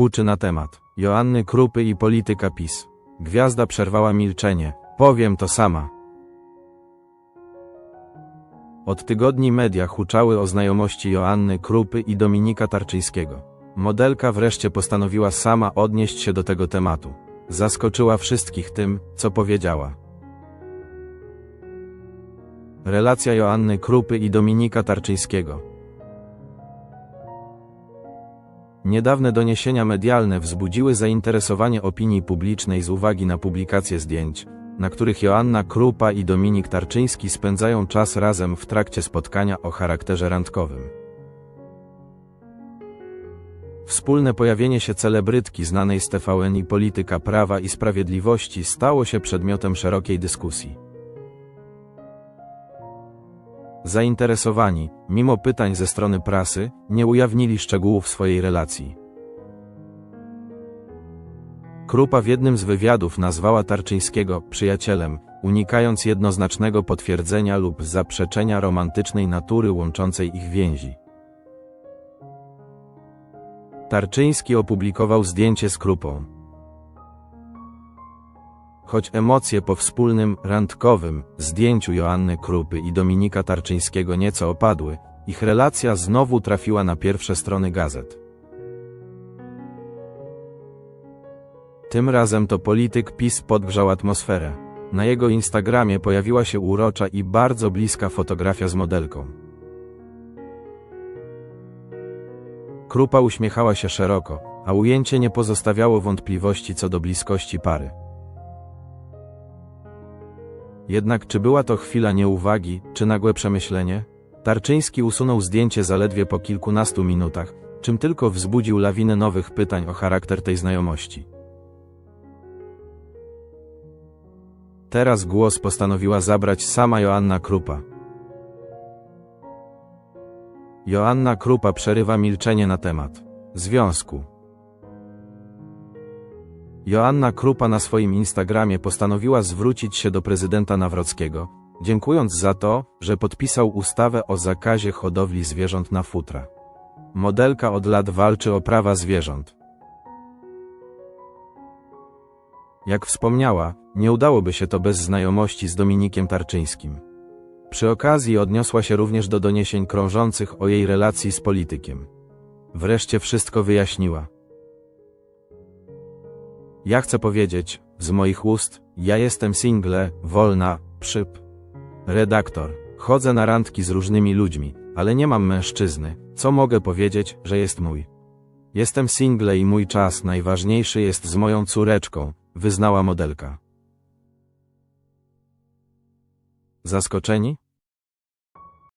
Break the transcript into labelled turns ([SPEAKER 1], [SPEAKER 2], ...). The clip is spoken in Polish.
[SPEAKER 1] huczy na temat Joanny Krupy i polityka PiS. Gwiazda przerwała milczenie. Powiem to sama. Od tygodni media huczały o znajomości Joanny Krupy i Dominika Tarczyńskiego. Modelka wreszcie postanowiła sama odnieść się do tego tematu. Zaskoczyła wszystkich tym, co powiedziała. Relacja Joanny Krupy i Dominika Tarczyńskiego. Niedawne doniesienia medialne wzbudziły zainteresowanie opinii publicznej z uwagi na publikacje zdjęć, na których Joanna Krupa i Dominik Tarczyński spędzają czas razem w trakcie spotkania o charakterze randkowym. Wspólne pojawienie się celebrytki znanej z TVN i polityka prawa i sprawiedliwości stało się przedmiotem szerokiej dyskusji. Zainteresowani, mimo pytań ze strony prasy, nie ujawnili szczegółów swojej relacji. Krupa w jednym z wywiadów nazwała Tarczyńskiego przyjacielem, unikając jednoznacznego potwierdzenia lub zaprzeczenia romantycznej natury łączącej ich więzi. Tarczyński opublikował zdjęcie z Krupą. Choć emocje po wspólnym, randkowym zdjęciu Joanny Krupy i Dominika Tarczyńskiego nieco opadły, ich relacja znowu trafiła na pierwsze strony gazet. Tym razem to polityk PiS podgrzał atmosferę. Na jego Instagramie pojawiła się urocza i bardzo bliska fotografia z modelką. Krupa uśmiechała się szeroko, a ujęcie nie pozostawiało wątpliwości co do bliskości pary. Jednak czy była to chwila nieuwagi, czy nagłe przemyślenie? Tarczyński usunął zdjęcie zaledwie po kilkunastu minutach, czym tylko wzbudził lawinę nowych pytań o charakter tej znajomości. Teraz głos postanowiła zabrać sama Joanna Krupa. Joanna Krupa przerywa milczenie na temat związku. Joanna Krupa na swoim Instagramie postanowiła zwrócić się do prezydenta Nawrockiego, dziękując za to, że podpisał ustawę o zakazie hodowli zwierząt na futra. Modelka od lat walczy o prawa zwierząt. Jak wspomniała, nie udałoby się to bez znajomości z Dominikiem Tarczyńskim. Przy okazji odniosła się również do doniesień krążących o jej relacji z politykiem. Wreszcie wszystko wyjaśniła. Ja chcę powiedzieć, z moich ust, ja jestem single, wolna, przyp. Redaktor. Chodzę na randki z różnymi ludźmi, ale nie mam mężczyzny. Co mogę powiedzieć, że jest mój? Jestem single i mój czas najważniejszy jest z moją córeczką, wyznała modelka. Zaskoczeni?